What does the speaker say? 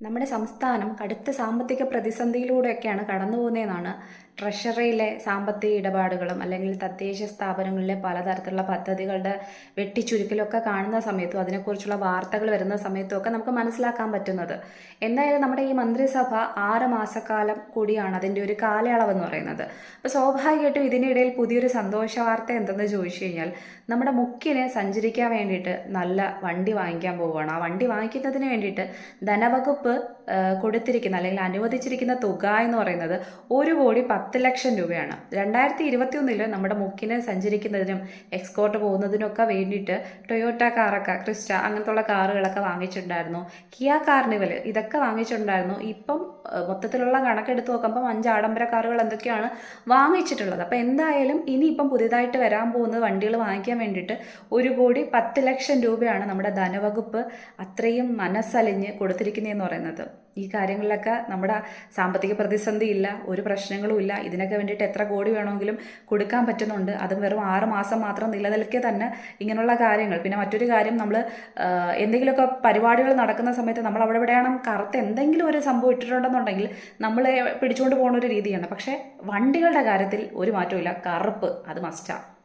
നമ്മുടെ സംസ്ഥാനം കടുത്ത സാമ്പത്തിക പ്രതിസന്ധിയിലൂടെയൊക്കെയാണ് കടന്നു പോകുന്നതെന്നാണ് ട്രഷറിയിലെ സാമ്പത്തിക ഇടപാടുകളും അല്ലെങ്കിൽ തദ്ദേശ സ്ഥാപനങ്ങളിലെ പലതരത്തിലുള്ള പദ്ധതികളുടെ വെട്ടിച്ചുരുക്കലൊക്കെ കാണുന്ന സമയത്തും അതിനെക്കുറിച്ചുള്ള വാർത്തകൾ വരുന്ന സമയത്തും ഒക്കെ നമുക്ക് മനസ്സിലാക്കാൻ പറ്റുന്നത്. എന്തായാലും നമ്മുടെ ഈ മന്ത്രിസഭ ആറ് മാസക്കാലം കൂടിയാണ് അതിന്റെ ഒരു കാലയളവെന്ന് പറയുന്നത്. അപ്പോൾ സ്വാഭാവികമായിട്ടും ഇതിനിടയിൽ പുതിയൊരു സന്തോഷ വാർത്ത എന്തെന്ന് ചോദിച്ചു കഴിഞ്ഞാൽ നമ്മുടെ മുക്കിനെ സഞ്ചരിക്കാൻ വേണ്ടിയിട്ട് നല്ല വണ്ടി വാങ്ങിക്കാൻ പോവുകയാണ്. ആ വണ്ടി വാങ്ങിക്കുന്നതിന് വേണ്ടിയിട്ട് ധനവകുപ്പ് കൊടുത്തിരിക്കുന്ന അല്ലെങ്കിൽ അനുവദിച്ചിരിക്കുന്ന തുക എന്ന് പറയുന്നത് ഒരു കോടി പത്ത് ലക്ഷം രൂപയാണ്. രണ്ടായിരത്തി ഇരുപത്തി ഒന്നിൽ നമ്മുടെ മുക്കിനെ സഞ്ചരിക്കുന്നതിനും എക്സ്പോർട്ട് പോകുന്നതിനൊക്കെ വേണ്ടിയിട്ട് ടൊയോട്ട കാറൊക്കെ ക്രിസ്റ്റ അങ്ങനത്തുള്ള കാറുകളൊക്കെ വാങ്ങിച്ചിട്ടുണ്ടായിരുന്നു. കിയ കാർണിവൽ ഇതൊക്കെ വാങ്ങിച്ചിട്ടുണ്ടായിരുന്നു. ഇപ്പം മൊത്തത്തിലുള്ള കണക്കെടുത്ത് നോക്കുമ്പം അഞ്ച് ആഡംബര കാറുകൾ എന്തൊക്കെയാണ് വാങ്ങിച്ചിട്ടുള്ളത്. അപ്പോൾ എന്തായാലും ഇനിയിപ്പം പുതിയതായിട്ട് വരാൻ പോകുന്ന വണ്ടികൾ വാങ്ങിക്കാൻ വേണ്ടിയിട്ട് ഒരു കോടി പത്ത് ലക്ഷം രൂപയാണ് നമ്മുടെ ധനവകുപ്പ് അത്രയും മനസ്സലിഞ്ഞ് കൊടുത്തിരിക്കുന്നതെന്ന് പറയുന്നത്. ഈ കാര്യങ്ങളിലൊക്കെ നമ്മുടെ സാമ്പത്തിക പ്രതിസന്ധി ഇല്ല ഒരു പ്രശ്നങ്ങളും ഇല്ല. ഇതിനൊക്കെ വേണ്ടിയിട്ട് എത്ര കോടി വേണമെങ്കിലും കൊടുക്കാൻ പറ്റുന്നുണ്ട്. അതും വെറും ആറ് മാസം മാത്രം നിലനിൽക്കെ തന്നെ ഇങ്ങനെയുള്ള കാര്യങ്ങൾ. പിന്നെ മറ്റൊരു കാര്യം നമ്മൾ എന്തെങ്കിലുമൊക്കെ പരിപാടികൾ നടക്കുന്ന സമയത്ത് നമ്മൾ അവിടെ എവിടെയാണ് കറുത്ത് എന്തെങ്കിലും ഒരു സംഭവം ഇട്ടിട്ടുണ്ടെന്നുണ്ടെങ്കിൽ നമ്മളെ പിടിച്ചുകൊണ്ട് പോകുന്ന ഒരു രീതിയാണ്. പക്ഷേ വണ്ടികളുടെ കാര്യത്തിൽ ഒരു മാറ്റവും കറുപ്പ് അത് മസ്റ്റാണ്